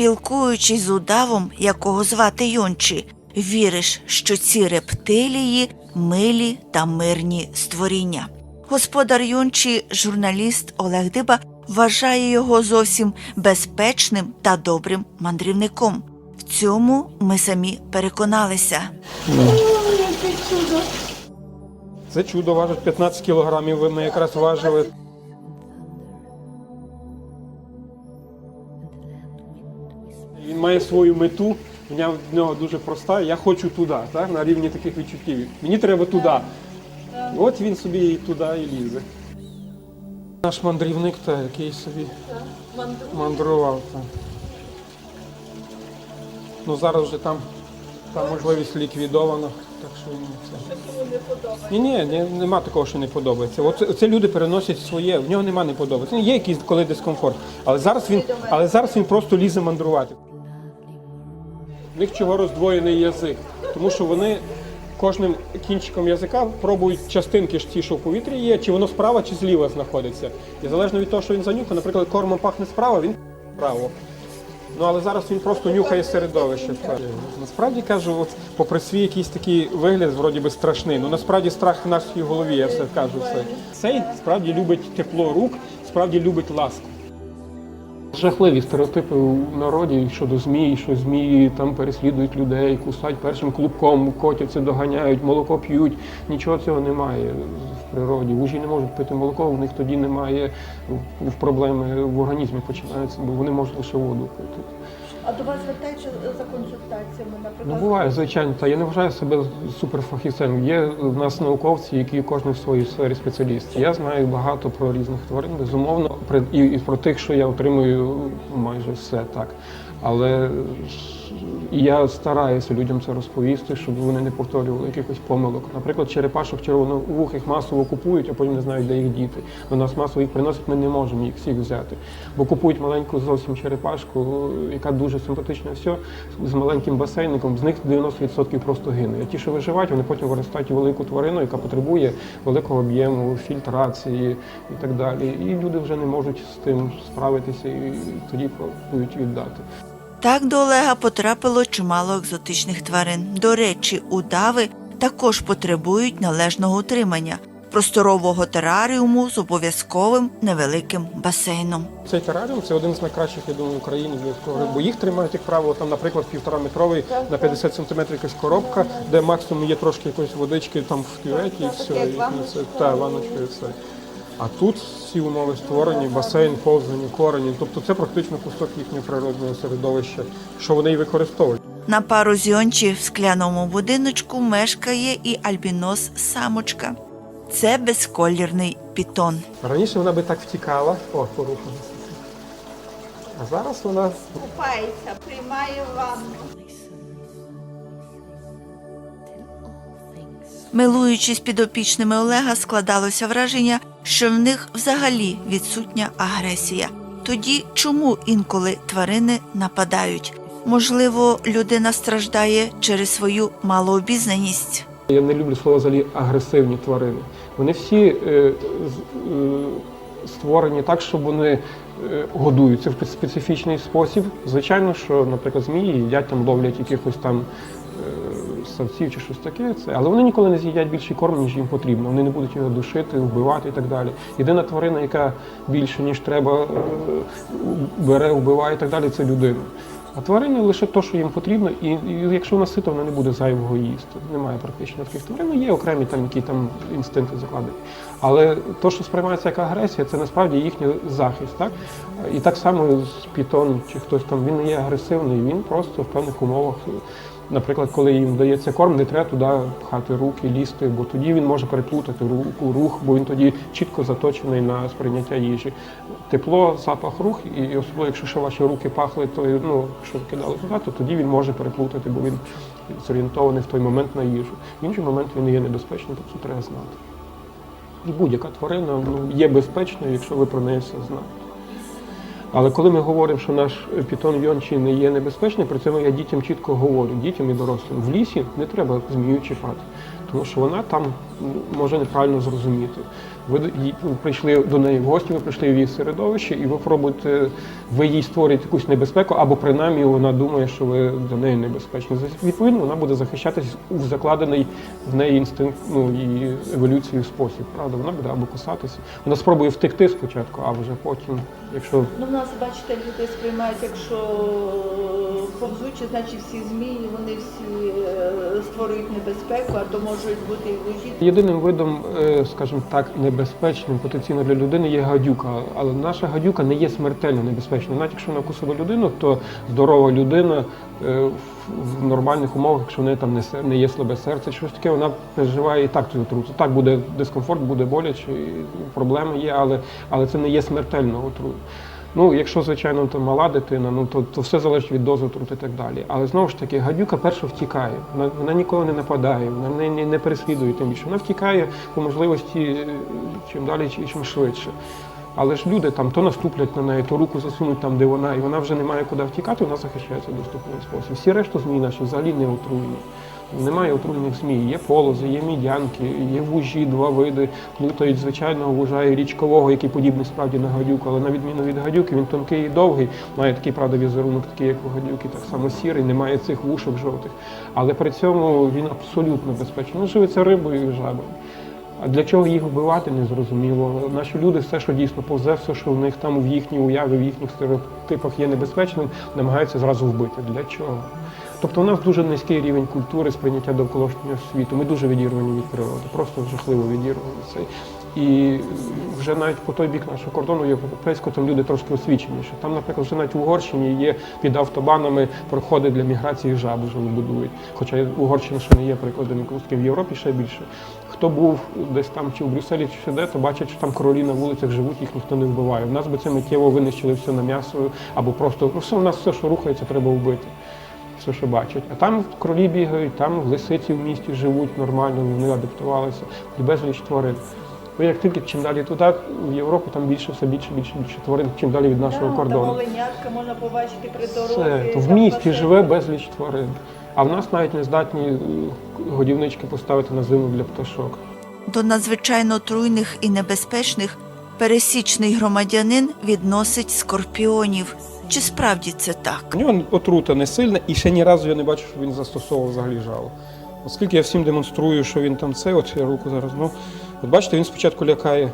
Спілкуючись з удавом, якого звати Йончі, віриш, що ці рептилії милі та мирні створіння. Господар Йончі, журналіст Олег Диба, вважає його зовсім безпечним та добрим мандрівником. В цьому ми самі переконалися. Це чудо важить 15 кілограмів, ви ми якраз важили. Має свою мету, в нього- в нього дуже проста. Я хочу туди, так? на рівні таких відчуттів. Мені треба туди. От він собі і туди і лізе. Наш мандрівник, та, який собі мандрував. Та. Ну зараз вже там, там можливість ліквідована. Так що він це. Ні, ні, нема такого, що не подобається. Оце, це люди переносять своє, в нього нема не подобається. Є якийсь коли дискомфорт. Але зараз він, але зараз він просто лізе мандрувати. В них чого роздвоєний язик? Тому що вони кожним кінчиком язика пробують частинки ж ті, що в повітрі є, чи воно справа, чи зліва знаходиться. І залежно від того, що він занюхає, наприклад, кормом пахне справа, він вправо. Ну але зараз він просто нюхає середовище. Насправді кажу, от, попри свій якийсь такий вигляд, вроді би страшний. Ну насправді страх в нашій голові, я все кажу це. Цей справді любить тепло рук, справді любить ласку. Жахливі стереотипи у народі щодо змій, що змії там переслідують людей, кусають першим клубком, котяться, доганяють, молоко п'ють. Нічого цього немає в природі. Вужі не можуть пити молоко, у них тоді немає проблеми в організмі починаються, бо вони можуть лише воду пити. А до вас вертається за консультаціями, Ну наприклад? буває, звичайно, та я не вважаю себе суперфахівцем. Є в нас науковці, які кожен в своїй сфері спеціаліст. Я знаю багато про різних тварин, безумовно, і, про тих, що я отримую майже все так. Але і я стараюся людям це розповісти, щоб вони не повторювали якихось помилок. Наприклад, черепашок червоновухих масово купують, а потім не знають, де їх діти. До нас масово їх приносять, ми не можемо їх всіх взяти. Бо купують маленьку зовсім черепашку, яка дуже симпатична, все, з маленьким басейником, з них 90% просто гине. А ті, що виживають, вони потім виростають велику тварину, яка потребує великого об'єму, фільтрації і так далі. І люди вже не можуть з тим справитися і тоді пробують віддати. Так до Олега потрапило чимало екзотичних тварин. До речі, удави також потребують належного утримання, просторового тераріуму з обов'язковим невеликим басейном. Цей тераріум це один з найкращих, я думаю, в Україні. Бо їх тримають, як правило, там, наприклад, півтора метровий на 50 сантиметрів якась коробка, де максимум є трошки якоїсь водички там в кюветі і все. І, це, та, ванночка і все. А тут всі умови створені, басейн, повзані, корені. Тобто це практично кусок їхнього природного середовища, що вони і використовують. На пару з в скляному будиночку мешкає і альбінос самочка. Це безколірний пітон. Раніше вона би так втікала, о, порухалася. А зараз вона Купається, приймає ванну. Милуючись підопічними Олега, складалося враження, що в них взагалі відсутня агресія. Тоді чому інколи тварини нападають? Можливо, людина страждає через свою малообізнаність. Я не люблю слово взагалі агресивні тварини. Вони всі е, з- е, створені так, щоб вони е, годуються в специфічний спосіб. Звичайно, що, наприклад, змії їдять там, ловлять якихось там савців чи щось таке. Це, але вони ніколи не з'їдять більший корм, ніж їм потрібно. Вони не будуть його душити, вбивати і так далі. Єдина тварина, яка більше ніж треба, е, бере, вбиває і так далі, це людина. А тварини лише те, що їм потрібно, і, і якщо вона сита, вона не буде зайвого їсти. Немає практично таких тварин. Ну, Є окремі там, які там інстинкти закладені. Але те, що сприймається як агресія, це насправді їхній захист. Так? І так само з пітон чи хтось там він не є агресивний, він просто в певних умовах. Наприклад, коли їм дається корм, не треба туди пхати руки, лізти, бо тоді він може переплутати руку, рух, бо він тоді чітко заточений на сприйняття їжі. Тепло, запах рух, і особливо, якщо ще ваші руки пахли, то ну, що кидали туди, то тоді він може переплутати, бо він зорієнтований в той момент на їжу. В інший момент він є небезпечним, тобто треба знати. І будь-яка тварина ну, є безпечною, якщо ви про неї все знаєте. Але коли ми говоримо, що наш пітон Йончі не є небезпечний, про це я дітям чітко говорю, дітям і дорослим, в лісі не треба змію чіпати, тому що вона там може неправильно зрозуміти. Ви прийшли до неї в гості, ви прийшли в її середовище, і ви пробуєте, ви їй створюєте якусь небезпеку, або принаймні вона думає, що ви для неї небезпечні. Відповідно, вона буде захищатись у закладений в неї інстинкт, ну і еволюцію спосіб. Правда, вона буде або кусатися. Вона спробує втекти спочатку, а вже потім, якщо Ну, в нас, бачите, люди сприймають, якщо повзучі, значить всі змії, вони всі е, створюють небезпеку, а то можуть бути і вужі. Єдиним видом, е, скажімо так, небезпечним потенційно для людини є гадюка. Але наша гадюка не є смертельно небезпечною. Навіть якщо вона кусила людину, то здорова людина е, в- нормальних умовах, якщо в неї там не є слабе серце, щось таке, вона переживає і так цю отруту. Так буде дискомфорт, буде боляче, проблеми є, але, але це не є смертельно отрут. Ну, якщо, звичайно, то мала дитина, ну то, то все залежить від дози отрути і так далі. Але знову ж таки, гадюка перша втікає. Вона, вона ніколи не нападає, вона не, не, не переслідує тим більше. Вона втікає по можливості е, чим далі, чи- чим швидше. Але ж люди там то наступлять на неї, то руку засунуть там, де вона, і вона вже не має куди втікати, вона захищається в доступний спосіб. Всі решту змій наші взагалі не отруєні. Немає отруйних змій, є полози, є мідянки, є вужі, два види. Плутають звичайного вужа і річкового, який подібний справді на гадюку, але на відміну від гадюки, він тонкий і довгий, має такий правда візерунок, такий як у гадюки, так само сірий, немає цих вушок жовтих. Але при цьому він абсолютно безпечний. Він живиться рибою і жабою. А для чого їх вбивати, не зрозуміло. Наші люди все, що дійсно повзе, все, що в них там в їхній уяві, в їхніх стереотипах є небезпечним, намагаються зразу вбити. Для чого? Тобто у нас дуже низький рівень культури сприйняття довколишнього світу. Ми дуже відірвані від природи, просто жахливо відірвані від цей. І вже навіть по той бік нашого кордону європейського там люди трошки освіченіші. Там, наприклад, вже навіть в Угорщині є під автобанами проходи для міграції жаб вже будують. Хоча Угорщина ще не є прикладом якогось в Європі ще більше. Хто був десь там чи в Брюсселі, чи де, то бачать, що там королі на вулицях живуть, їх ніхто не вбиває. У нас би це миттєво винищили все на м'ясо або просто ну все у нас все, що рухається, треба вбити. Все, що бачать. А там кролі бігають, там лисиці в місті живуть нормально, вони адаптувалися, і безліч тварин. Ну, як тільки чим далі туди, в Європу, там більше, все більше, більше, більше тварин, чим далі від нашого Там, кордону. Там оленятка можна побачити при дорозі. Все, в місті живе безліч тварин. А в нас навіть не здатні е, годівнички поставити на зиму для пташок. До надзвичайно отруйних і небезпечних пересічний громадянин відносить скорпіонів. Чи справді це так? У нього отрута не сильна, і ще ні разу я не бачу, що він застосовував взагалі жало. Оскільки я всім демонструю, що він там це, от я руку зараз. Ну, от бачите, він спочатку лякає.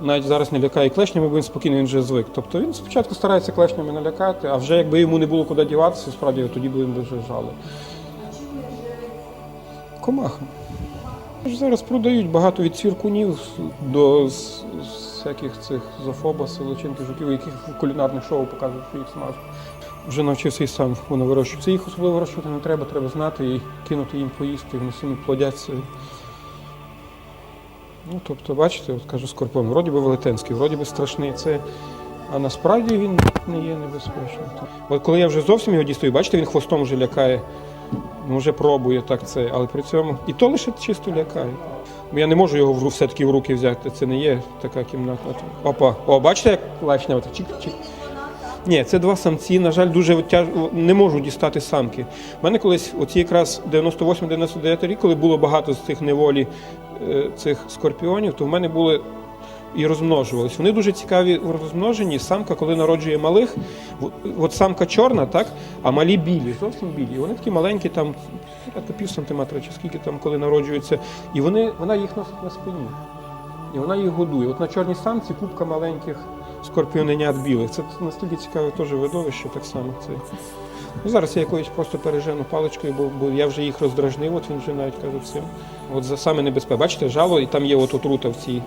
Навіть зараз не лякає клешнями, бо він спокійно він вже звик. Тобто він спочатку старається клешнями налякати, а вже якби йому не було куди діватися, справді тоді б би вже жали. Комаха. Зараз продають багато від цвіркунів до всяких цих зофоба, силочинки, жуків, яких в кулінарних шоу показують, що їх смажуть. Вже навчився і сам воно вирощується. Їх особливо вирощувати не треба, треба знати і кинути їм поїсти, вони самі плодяться. Ну, тобто, бачите, от кажу скорпіон, вроді би велетенський, вроді би страшний. Це, а насправді він не є небезпечним. От коли я вже зовсім його дістаю, бачите, він хвостом вже лякає. Ну, вже пробує так це, але при цьому і то лише чисто лякає. Я не можу його все-таки в руки взяти. Це не є така кімната. Опа, о, бачите, як лачня? Чик-чик. Ні, це два самці. На жаль, дуже тяж... не можу дістати самки. У мене колись, оці якраз 98-99 рік, коли було багато з цих неволі е, цих скорпіонів, то в мене були і розмножувались. Вони дуже цікаві у розмноженні. Самка, коли народжує малих, от самка чорна, так, а малі білі, зовсім білі. Вони такі маленькі, там пів сантиметра, чи скільки там, коли народжуються. І вони, вона їх носить на спині. І вона їх годує. От на чорній самці купка маленьких скорпіоненят білих. Це настільки цікаве теж видовище, так само це. Ну, зараз я якоюсь просто пережену паличкою, бо, бо я вже їх роздражнив, от він вже навіть каже цим. От за саме небезпека. Бачите, жало, і там є от отрута в цій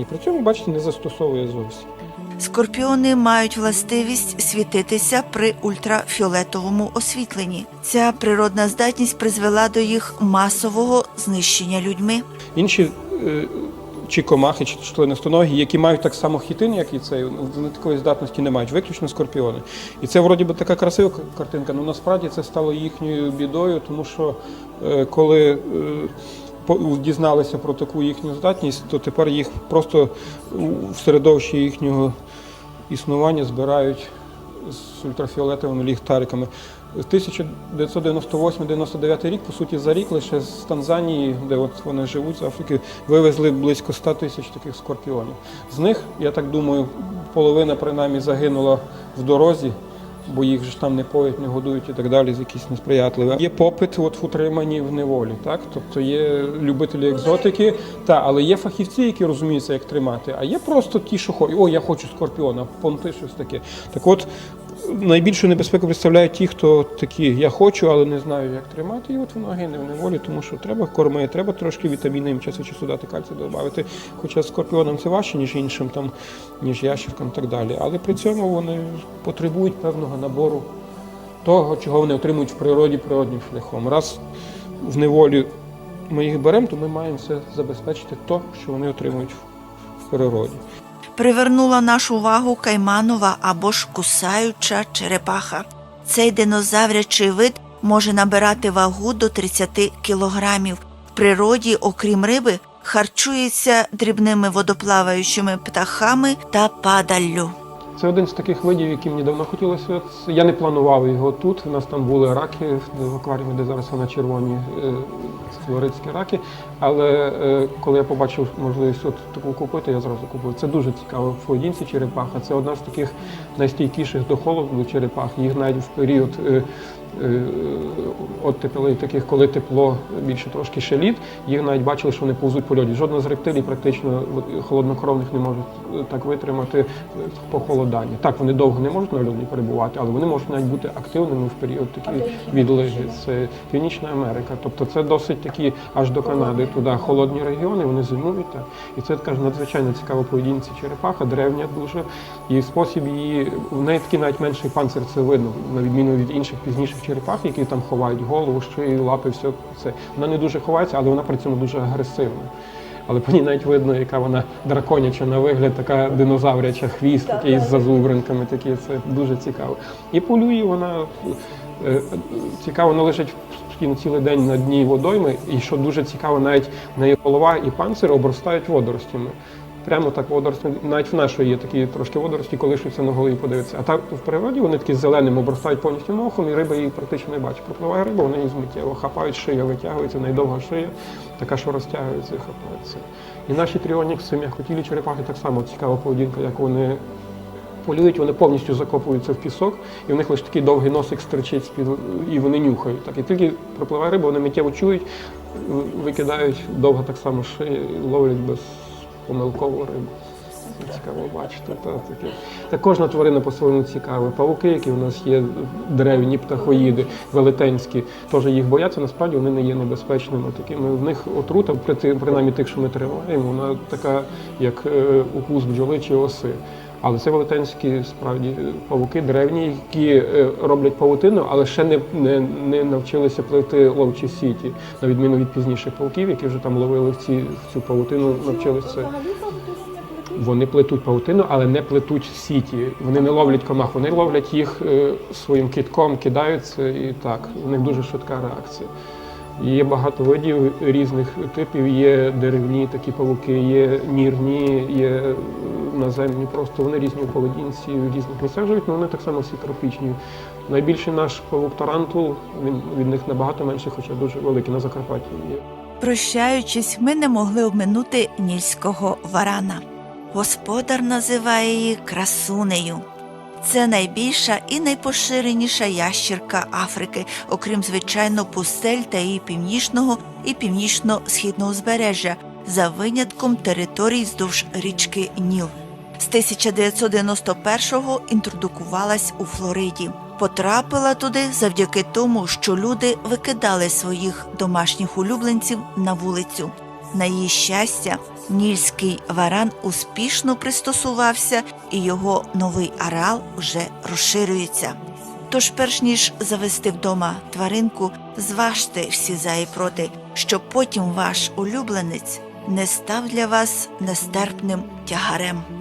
І при цьому, бачите, не застосовує зовсім. Скорпіони мають властивість світитися при ультрафіолетовому освітленні. Ця природна здатність призвела до їх масового знищення людьми. Інші е, чи комахи, чи членистоногі, які мають так само хітин, як і цей, вони такої здатності не мають, виключно скорпіони. І це вроді би така красива картинка, але насправді це стало їхньою бідою, тому що е, коли е, дізналися про таку їхню здатність, то тепер їх просто в середовищі їхнього існування збирають з ультрафіолетовими ліхтариками. 1998-99 рік, по суті, за рік лише з Танзанії, де от вони живуть з Африки, вивезли близько 100 тисяч таких скорпіонів. З них, я так думаю, половина принаймні загинула в дорозі, бо їх ж там не поють, не годують і так далі, з якісь несприятливі. Є попит от в утриманні в неволі, так? Тобто є любителі екзотики, та, але є фахівці, які розуміються, як тримати, а є просто ті, що хочуть, о, я хочу скорпіона, понти, щось таке. Так от, найбільшу небезпеку представляють ті, хто такі, я хочу, але не знаю, як тримати. І от воно гине в неволі, тому що треба корми, треба трошки вітаміни їм час від часу дати кальцій додати. Хоча скорпіонам це важче, ніж іншим, там, ніж ящеркам і так далі. Але при цьому вони потребують певного набору того, чого вони отримують в природі природнім шляхом. Раз в неволі ми їх беремо, то ми маємо все забезпечити то, що вони отримують в природі. Привернула нашу увагу кайманова або ж кусаюча черепаха. Цей динозаврячий вид може набирати вагу до 30 кілограмів. В природі, окрім риби, харчується дрібними водоплаваючими птахами та падаллю. Це один з таких видів, які мені давно хотілося. Я не планував його тут. У нас там були раки в акваріумі, де зараз вона червоні е, флоридські раки. Але е, коли я побачив можливість от таку купити, я зразу купив. Це дуже цікаво. Поєдинці черепаха. Це одна з таких найстійкіших до холоду черепах. Їх навіть в період. Е, е, таких, коли тепло більше трошки ще лід, їх навіть бачили, що вони повзуть по льоді. Жодна з рептилій практично холоднокровних не може е, так витримати е, похолодання. Так, вони довго не можуть на льоді перебувати, але вони можуть навіть бути активними в період такі відлиги. Це Північна Америка. Тобто це досить такі аж до Канади, туди холодні регіони, вони зимують. Так. І це така надзвичайно цікава поведінці черепаха, древня дуже. І спосіб її, в неї такий навіть менший панцир, це видно, на відміну від інших пізніших черепах, які там ховають голову, шию, лапи, все це. Вона не дуже ховається, але вона при цьому дуже агресивна. Але по ній навіть видно, яка вона драконяча на вигляд, така динозавряча, хвіст такий з зазубринками, такі це дуже цікаво. І полює вона е, цікаво, вона лежить цілий день на дні водойми, і що дуже цікаво, навіть неї голова і панцир обростають водоростями. Прямо так водорості, навіть в нашої є такі трошки водорості, коли щось на голові подивиться. А так в природі вони такі зеленим обростають повністю мохом, і риба її практично не бачить. Пропливає риба, вони її змиттєво хапають шия, витягується, найдовга шия, така, що розтягується і хапається. І наші тріонікси, м'якотілі черепахи так само цікава поведінка, як вони полюють, вони повністю закопуються в пісок, і в них лише такий довгий носик стерчить з-під, і вони нюхають. Так, і тільки пропливає риба, вони миттєво чують, викидають довго так само шиї, ловлять безпомилкову рибу. Цікаво бачити. Та, таке. Та кожна тварина по-своєму цікава. Павуки, які у нас є древні птахоїди, велетенські, теж їх бояться, насправді вони не є небезпечними. Такими в них отрута, принаймні тих, що ми тримаємо, вона така, як е, укус бджоли чи оси. Але це велетенські справді е, павуки древні, які е, роблять павутину, але ще не, не, не навчилися плести ловчі сіті, на відміну від пізніших павуків, які вже там ловили в, ці, в цю павутину, навчилися. Вони плетуть павутину, але не плетуть сіті. Вони не ловлять комах, вони ловлять їх е, своїм китком, кидаються і так. У них дуже швидка реакція. Є багато видів різних типів. Є деревні такі павуки, є мірні, є е, наземні. Просто вони різні в поведінці, в різних місцях живуть, але вони так само всі тропічні. Найбільший наш павук тарантул, він від них набагато менший, хоча дуже великий на Закарпатті є. Прощаючись, ми не могли обминути нільського варана. Господар називає її красунею. Це найбільша і найпоширеніша ящірка Африки, окрім звичайно пустель та її північного і північно-східного узбережжя, за винятком територій здовж річки Ніл. З 1991-го інтродукувалась у Флориді. Потрапила туди завдяки тому, що люди викидали своїх домашніх улюбленців на вулицю. На її щастя, нільський варан успішно пристосувався, і його новий ареал вже розширюється. Тож, перш ніж завести вдома тваринку, зважте всі за і проти, щоб потім ваш улюбленець не став для вас нестерпним тягарем.